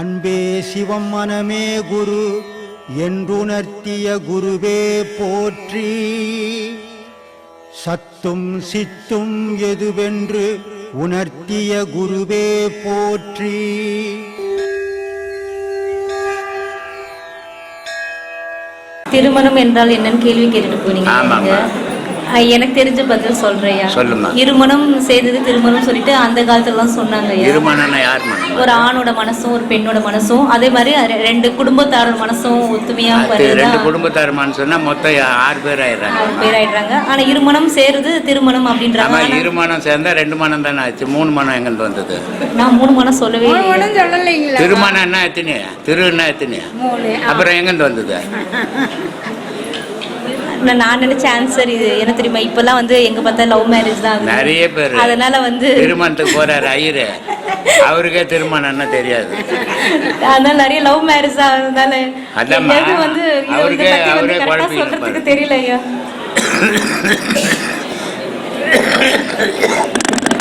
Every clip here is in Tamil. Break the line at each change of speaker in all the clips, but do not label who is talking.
அன்பே சிவம் மனமே குரு என்றுணர்த்திய குருவே போற்றி. சத்தும் சித்தும் எதுவென்று உணர்த்திய குருவே போற்றி.
திருமணம் என்றால் என்னன்னு கேள்வி கேட்டுட்டு போனீங்க. எனக்கு தெரிஞ்ச பதில் சொல்றேயா
சொல்லும்மா.
இருமணம் செய்தது திருமணம் சொல்லிட்டு அந்த காலத்துல எல்லாம் சொன்னாங்க ஐயா.
இருமணம்னா யார் மனம்
ஒரு ஆணோட மனசும் ஒரு பெண்ணோட மனசும் அதே மாதிரி ரெண்டு குடும்பத்தாரோட மனசும் ஒத்துமையா
ரெண்டு குடும்பத்தாருமான்னு சொன்னா மொத்தம் ஆறு பேர் ஆயிடுறாங்க.
ஆறு பேர் ஆயிடுறாங்க. ஆனா இருமணம் சேருது திருமணம் அப்படின்றாங்க.
ஆமா
ஆனா
இரு மனம் சேர்ந்தா ரெண்டு மனம் தானே ஆச்சு. மூணு மனம் எங்கிருந்து வந்தது?
நான் மூணு மனம் சொல்லவே
திருமணம் என்ன எத்தனை திரு என்ன எத்தனை
மூணு
அப்புறம் எங்கிருந்து வந்தது?
நான் நான் நினைச்ச ஆன்சர் இது. என்ன தெரியுமா இப்பெல்லாம் வந்து எங்க பார்த்தா லவ் மேரேஜ் தான்.
நிறைய பேர்
அதனால வந்து
திருமணத்துக்கு போறாரு ஐயரு. அவருக்கே திருமணம்னா தெரியாது.
அதனால நிறைய லவ் மேரேஜ் எங்களுக்கு வந்து
அவருக்கே- அவரே
சொல்றதுக்கு. தெரியல ஐயா.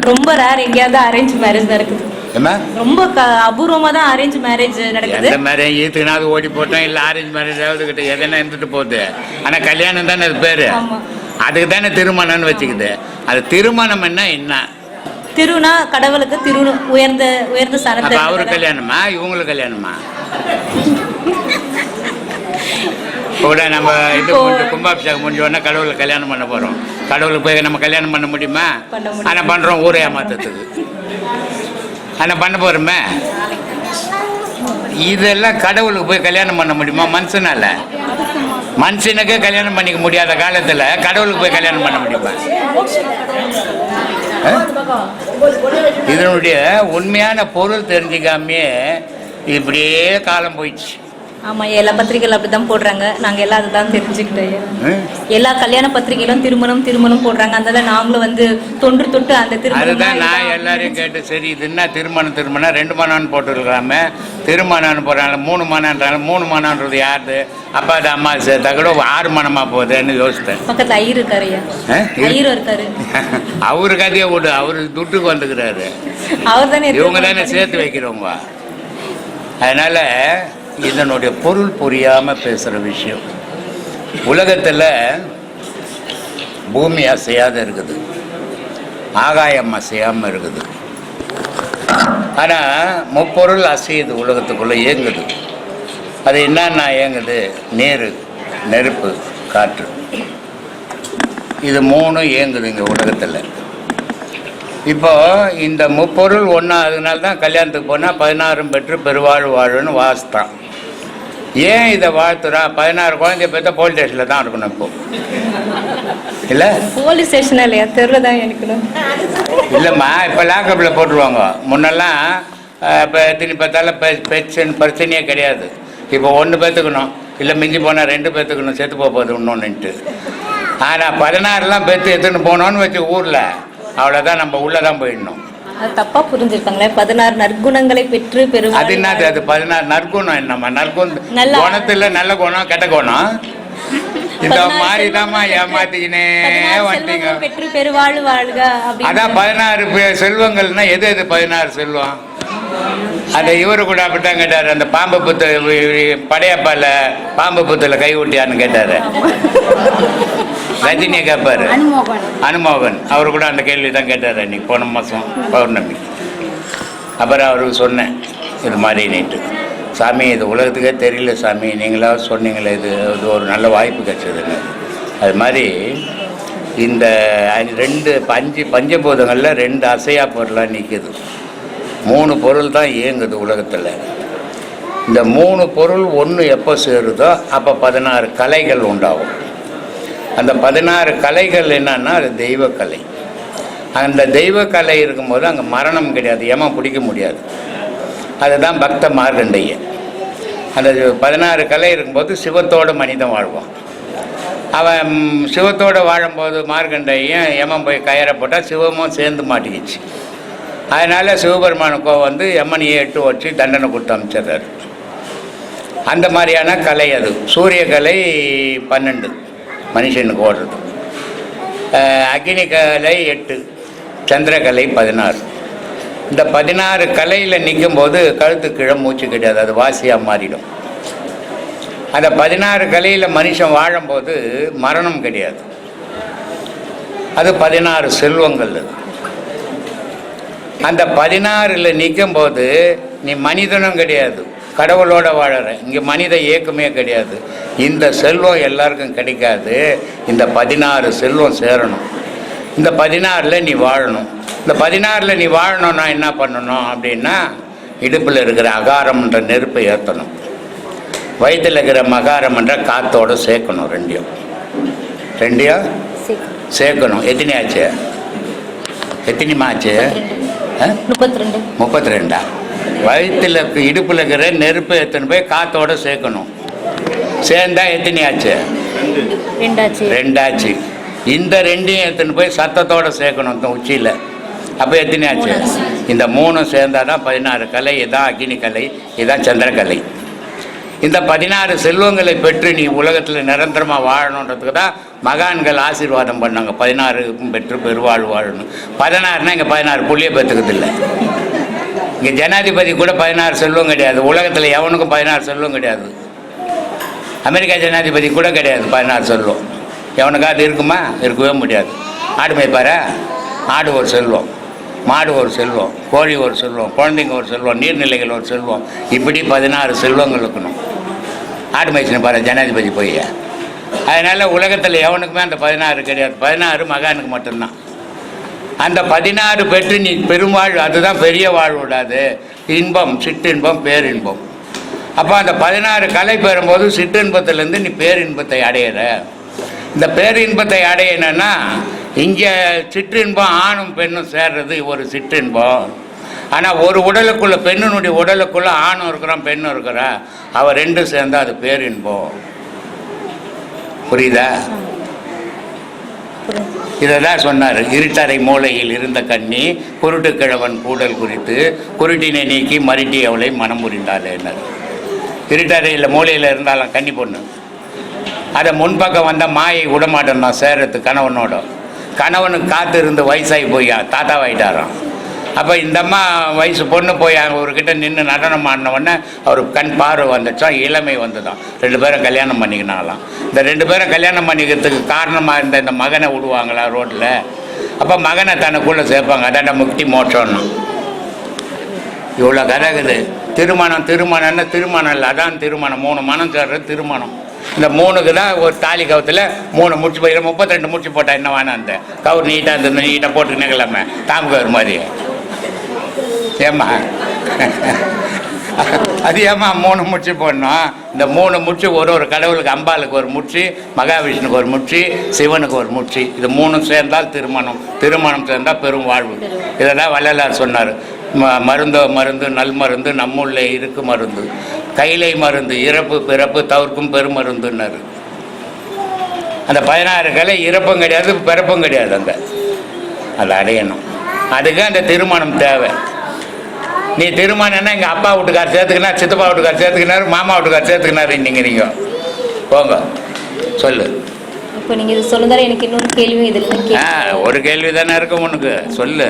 ரொம்ப ரேர் எங்கேயாவது அரேஞ்ச் மேரேஜ் நடக்குது ரொம்ப அபூர்வமா தான் அரேஞ்ச் மேரேஜ் நடக்குது.
எந்த மாதிரி ஈத்துனாவது ஓடி போட்டோம் இல்லை ஆரஞ்சு மேரேஜாவது கிட்ட எதனா இருந்துட்டு போகுது. ஆனால் கல்யாணம் தானே அது பேர். அதுக்கு தானே திருமணம்னு வச்சுக்குது. அது திருமணம் என்ன என்ன?
திருனா கடவுளுக்கு திரு உயர்ந்த உயர்ந்த
அப்போ அவரு
சனத்தை
கல்யாணமா? இவங்களுக்கு கல்யாணமா? கூட நம்ம இது கும்பாபிஷேகம் முடிஞ்ச உடனே கடவுளை கல்யாணம் பண்ண போகிறோம் கடவுளுக்கு போய் நம்ம கல்யாணம் பண்ண முடியுமா?
பண்ண முடியும்.
ஆனால் பண்ணுறோம் ஊரை ஏமாத்துறதுக்கு. ஆனால் பண்ண போகிறோமே இதெல்லாம் கடவுளுக்கு போய் கல்யாணம் பண்ண முடியுமா? மனுஷனால. மனுஷனுக்கு கல்யாணம் பண்ணிக்க முடியாத காலத்தில் கடவுளுக்கு போய் கல்யாணம் பண்ண முடியுமா? இதனுடைய உண்மையான பொருள் தெரிஞ்சுக்காமையே இப்படியே காலம் போயிடுச்சு.
ஆமா எல்லா பத்திரிகைகள் அப்படிதான் போடுறாங்க. நாங்க எல்லாம் அதுதான் தெரிஞ்சுக்கிட்டோம்? எல்லா கல்யாண பத்திரிகையிலும் திருமணம் திருமணம் போடுறாங்க. அதனால நாங்களும் வந்து தொன்று தொட்டு அந்த திருமணம்
அதுதான் நான் எல்லாரையும் கேட்டு சரி இது என்ன திருமணம் திருமணம்? ரெண்டு மணம்னு போட்டுருக்கலாமே திருமணம்னு போடுறாங்க. மூணு மணம்ன்றாங்க மூணு மணம்ன்றது யாருது? அப்பா அது அம்மா சேர்த்தா கூட ஆறு மணமா போகுதுன்னு யோசித்தேன்
பக்கத்துல ஐயர் இருக்காரு ஐயா.
ஆ? இரு-
ஐயரும் இருக்காரு.
அவரு கதையை விடு. அவரு துட்டுக்கு வந்துக்கிறாரு.
அவர் தானே
இவங்க தானே சேர்த்து வைக்கிறவங்க. அதனால இதனுடைய பொருள் புரியாமல் பேசுகிற விஷயம். உலகத்தில் பூமி அசையாத இருக்குது. ஆகாயம் அசையாமல் இருக்குது. ஆனால் முப்பொருள் அசையுது உலகத்துக்குள்ளே இயங்குது. அது என்னன்னா இயங்குது? நீர் நெருப்பு காற்று. இது மூணும் இயங்குது இங்கே உலகத்தில். இப்போ இந்த முப்பொருள் ஒன்றா அதனால தான் கல்யாணத்துக்கு போனால் பதினாறும் பெற்று பெருவாழ் வாழுன்னு வாசித்தான் ஏன் இதை வாழ்த்துறான் பதினாறு குழந்தைய பெற்ற போலீஸ் ஸ்டேஷனில் தான் இருக்கணும் இப்போ. இல்லை?
போலீஸ் ஸ்டேஷன் இல்லையா? தெருல தான் எனக்கு
இல்லைம்மா இப்போ லாக்கப்பில் போட்டுருவாங்க. முன்னெல்லாம் இப்போ எத்தனை பார்த்தாலும் பெச்சன் பிரச்சனையே கிடையாது. இப்போ ஒன்று பேத்துக்கணும். இல்லை மிஞ்சி போனால் ரெண்டு பேத்துக்கணும். செத்து போக போகுது இன்னொன்னுட்டு ஆனால் பதினாறுலாம் பெற்று எடுத்துன்னு போனோன்னு வச்சு ஊரில். அவ்வளோதான் நம்ம உள்ளே தான் போயிடணும்.
தப்பா புரிஞ்சிருக்காங்களே? பதினாறு நற்குணங்களை பெற்று
அது
பெருமாள்
என்னது? அது பதினாறு நற்குணம் என்னம்மா? நற்குணம் குணத்துல நல்ல குணம் கெட்ட குணம்? இந்த
பதினாறு
மாதிரி
செல்வங்கள்
தாம்மா ஏமாத்திக்கினே வந்துட்டீங்க
பெற்று பெருவாழ் வாழ்க
அதான் பதினாறு செல்வங்கள்னா எது எது பதினாறு செல்வம்? அந்த இவரு கூட அப்படித்தான் கேட்டாரு. அந்த பாம்பு புத்து படையப்பால பாம்பு புத்துல கை ஊட்டியான்னு கேட்டாரு. ரஜினியை கேட்பாரு
அனுமோகன்.
அவர் கூட அந்த கேள்வி தான் கேட்டார் அன்னைக்கு. போன மாதம் பௌர்ணமி. அப்புறம் அவருக்கு சொன்னேன் இது மாதிரி நீட்டு சாமி இது உலகத்துக்கே தெரியல சாமி. நீங்களாவது சொன்னீங்களே இது இது ஒரு நல்ல வாய்ப்பு கிடைச்சதுன்னு. அது மாதிரி இந்த ரெண்டு அஞ்சு பஞ்சபூதங்களில் ரெண்டு அசையா பொருளாக நிற்குது மூணு பொருள் தான் இயங்குது உலகத்தில். இந்த மூணு பொருள் ஒன்று எப்போ சேருதோ அப்போ பதினாறு கலைகள் உண்டாகும். அந்த பதினாறு கலைகள் என்னன்னா அது தெய்வக்கலை. அந்த தெய்வக்கலை இருக்கும்போது அங்கே மரணம் கிடையாது ஏமா பிடிக்க முடியாது. அதுதான் பக்த மார்கண்டைய அந்த பதினாறு கலை இருக்கும்போது சிவத்தோட மனிதன் வாழ்வான். அவன் சிவத்தோடு சிவத்தோட வாழும்போது மார்கண்டையும் யமன் போய் கயற போட்டால் சிவமும் சேர்ந்து மாட்டிக்கிச்சு. அதனால் சிவபெருமானுக்கோ வந்து யமனையே எட்டு வச்சு தண்டனை கொடுத்து அமைச்சிடுறாரு. அந்த மாதிரியான கலை அது. சூரிய கலை பன்னெண்டு. மனுஷனுக்கு ஓடுறது. அக்னி கலை எட்டு சந்திரகலை பதினாறு. இந்த பதினாறு கலையில் நிற்கும்போது கழுத்து கீழே மூச்சு கிடையாது அது வாசியாக மாறிடும். அந்த பதினாறு கலையில் மனுஷன் வாழும்போது மரணம் கிடையாது. அது பதினாறு செல்வங்கள் அது. அந்த பதினாறில் நிற்கும்போது நீ மனிதனும் கிடையாது. கடவுளோட வாழற இங்கே மனித இயக்கமே கிடையாது. இந்த செல்வம் எல்லாருக்கும் கிடைக்காது. இந்த பதினாறு செல்வம் சேரணும். இந்த பதினாறில் நீ வாழணும். இந்த பதினாறில் நீ வாழணும்னா என்ன பண்ணணும் அப்படின்னா இடுப்பில் இருக்கிற அகாரம்ன்ற நெருப்பை ஏற்றணும் வயிற்றில் இருக்கிற மகாரம்ன்ற காத்தோட சேர்க்கணும் ரெண்டையும். ரெண்டையும் சேர்க்கணும். எத்தனை ஆச்சு? எத்தனைமா ஆச்சு? ஆ?
முப்பத்தி ரெண்டு.
முப்பத்தி ரெண்டா? வயிற்றில் இடுப்பில் இருக்கிற நெருப்பு எத்தனை போய் காத்தோட சேர்க்கணும். சேர்ந்தா எத்தனை ஆச்சு?
ரெண்டாச்சு.
இந்த ரெண்டையும் எடுத்துன்னு போய் சத்தத்தோட சேர்க்கணும் இந்த உச்சியில். அப்போ எத்தனை ஆச்சு?
மூணாச்சு.
இந்த மூணும் சேர்ந்தாதான் பதினாறு கலை இதான் அக்னி கலை இதான் சந்திரகலை இந்த பதினாறு செல்வங்களை பெற்று நீ உலகத்தில் நிரந்தரமாக வாழணுன்றதுக்கு தான் மகான்கள் ஆசீர்வாதம் பண்ணாங்க. பதினாறுக்கும் பெற்று பெருவாழ்வு வாழணும். பதினாறுனா இங்கே பதினாறு புள்ளிய பெற்றுக்கிறது இல்லை. இங்கே ஜனாதிபதி கூட பதினாறு செல்வம் கிடையாது. உலகத்தில் எவனுக்கும் பதினாறு செல்வம் கிடையாது. அமெரிக்கா ஜனாதிபதி கூட கிடையாது பதினாறு செல்வம் எவனுக்காவது இருக்குமா? இருக்கவே முடியாது. ஆடு மேய்ப்பாரா ஆடு ஒரு செல்வம் மாடு ஒரு செல்வம் கோழி ஒரு செல்வம் குழந்தைங்க ஒரு செல்வம் நீர்நிலைகள் ஒரு செல்வம் இப்படி பதினாறு செல்வங்கள் இருக்கணும். ஆடு மேய்ச்சின பாரு ஜனாதிபதி போய் அதனால் உலகத்தில் எவனுக்குமே அந்த பதினாறு கிடையாது. பதினாறு மகானுக்கு மட்டும்தான். அந்த பதினாறு பெற்று நீ பெருமாள் அதுதான் பெரிய வாழ்வு விடாது இன்பம் சிற்றின்பம் பேரின்பம். அப்போ அந்த பதினாறு கலை பெறும்போது சிற்றின்பத்திலேருந்து நீ பேரின்பத்தை அடையிற. இந்த பேரின்பத்தை அடையணும்னா இங்கே சிற்றின்பம் ஆணும் பெண்ணும் சேர்றது ஒரு சிற்றின்பம். ஆனால் ஒரு உடலுக்குள்ள பெண்ணினுடைய உடலுக்குள்ள ஆணும் இருக்கிறான் பெண்ணும் இருக்கிறா. அவள் ரெண்டும் சேர்ந்தா அது பேரின்பம். புரியுதா? இதை தான் சொன்னார். இருட்டறை மூலையில் இருந்த கண்ணி குருட்டு கிழவன் கூடல் குறித்து குருட்டினை நீக்கி மருட்டி அவளை மனம் புரிந்தாளேன்னார் இருட்டறையில் மூலையில் இருந்தாலும் கன்னி பொண்ணு. அதை முன்பக்கம் வந்தால் மாயை விடமாட்டேன் நான் சேரத்து கணவனோட. கணவனுக்கு காத்து இருந்து வயசாகி போய் தாத்தாவாயிட்டாராம் அப்போ இந்த அம்மா வயசு பொண்ணு போய் அங்கே அவர்கிட்ட நின்று நடனம் ஆடின அவர் கண் பார்வை வந்துச்சான் இளமை வந்துதான். ரெண்டு பேரும் கல்யாணம் பண்ணிக்கினாலாம் இந்த ரெண்டு பேரும் கல்யாணம் பண்ணிக்கிறதுக்கு காரணமாக இருந்த இந்த மகனை விடுவாங்களா ரோட்டில் அப்போ மகனை தனக்குள்ளே சேர்ப்பாங்க. அதாண்ட முக்தி மோட்சம்னு. இவ்வளோ கதகுது. இருக்குது திருமணம் திருமணம்னா திருமணம் இல்லை அதான் திருமணம். மூணு மனம் சேர்றது திருமணம். இந்த மூணுக்கு தான் ஒரு தாலி கவுத்தில் மூணு முடிச்சு போய் முப்பத்தி ரெண்டு முடிச்சு போட்டால் என்ன வேணாம் அந்த கவுர் நீட்டாக இருந்தது நீட்டாக போட்டுக்கினே கிளம்ப தாம்பு கவுர் மாதிரி ஏம்மா? அது ஏம்மா மூணு முச்சு போடணும்? இந்த மூணு முடிச்சு ஒரு ஒரு கடவுளுக்கு அம்பாளுக்கு ஒரு முச்சு மகாவிஷ்ணுக்கு ஒரு முச்சு சிவனுக்கு ஒரு முச்சு இது மூணும் சேர்ந்தால் திருமணம். திருமணம் சேர்ந்தால் பெரும் வாழ்வு. இதெல்லாம் வள்ளலார் சொன்னார். ம- மருந்தோ மருந்து நல் மருந்து நம்முள்ளே இருக்கு மருந்து. கைலை மருந்து இறப்பு பிறப்பு தவிர்க்கும் பெருமருந்துன்னாரு. அந்த பதினாறு கலை இறப்பும் கிடையாது பிறப்பும் கிடையாது அங்கே அதை அடையணும். அதுக்கு அந்த திருமணம் தேவை. நீ திருமணம்னா எங்கள் அப்பா வீட்டுக்கார் சேர்த்துக்கினார் சித்தப்பா வீட்டுக்கார் சேர்த்துக்கினார் மாமா வீட்டுக்கார் சேர்த்துக்கினார் இன்னைக்கு நீங்கள் போங்க. சொல்லு.
இப்போ நீங்க இது சொல்லுதால எனக்கு இன்னொரு கேள்வி இதுல இருந்து
ஆ ஒரு கேள்வி தானே இருக்கும் உனக்கு. சொல்லு.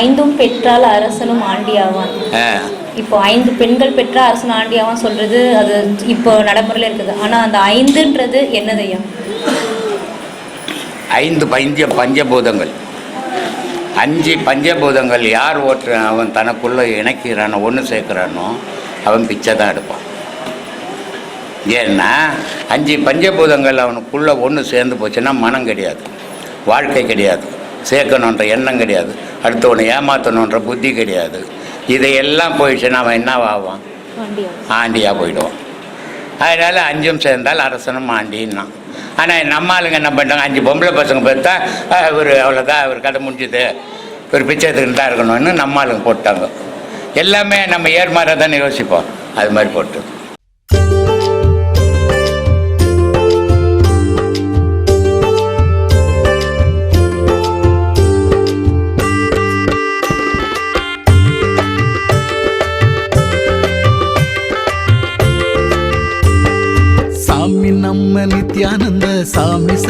ஐந்தும் பெற்றால் அரசனும் ஆண்டியாவான். இப்போ ஐந்து பெண்கள் பெற்ற அரசன் ஆண்டியாவான் சொல்றது அது இப்போ நடைமுறையில் இருக்குது. ஆனா அந்த ஐந்துன்றது என்னதையா
ஐந்து பஞ்ச பஞ்சபூதங்கள். அஞ்சு பஞ்சபூதங்கள் யார் ஓட்டுற அவன் தனக்குள்ளே இணைக்கிறானோ ஒன்று சேர்க்குறானோ அவன் பிச்சை தான் எடுப்பான். ஏன்னா அஞ்சு பஞ்சபூதங்கள் அவனுக்குள்ளே ஒன்று சேர்ந்து போச்சுன்னா மனம் கிடையாது வாழ்க்கை கிடையாது சேர்க்கணுன்ற எண்ணம் கிடையாது அடுத்தவனை ஏமாற்றணுன்ற புத்தி கிடையாது. இதையெல்லாம் போயிடுச்சுன்னா அவன் என்னவாவான்
ஆண்டியா.
ஆண்டியாக போயிடுவான். அதனால் அஞ்சும் சேர்ந்தால் அரசனும் ஆண்டின்னான் ஆனால் நம்ம ஆளுங்க என்ன பண்ணிட்டாங்க அஞ்சு பொம்பளை பசங்க பார்த்தா இவர் அவ்வளோதான் இவர் கதை முடிஞ்சுது. இவர் பிச்சை எடுத்துக்கிட்டு தான் இருக்கணும்னு நம்ம ஆளுங்க போட்டாங்க. எல்லாமே நம்ம ஏர்மாறாக தானே யோசிப்போம். அது மாதிரி போட்டு.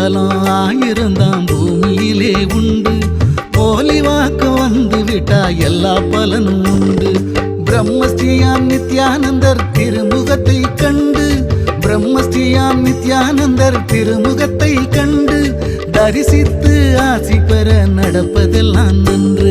புனித ஸ்தலம் பூமியிலே உண்டு. போலி வாக்க வந்து விட்டா எல்லா பலனும் உண்டு. பிரம்மஸ்ரீயாம் நித்யானந்தர் திருமுகத்தை கண்டு. பிரம்மஸ்ரீயாம் நித்யானந்தர் திருமுகத்தை கண்டு. தரிசித்து ஆசி பெற நடப்பதெல்லாம் நன்று.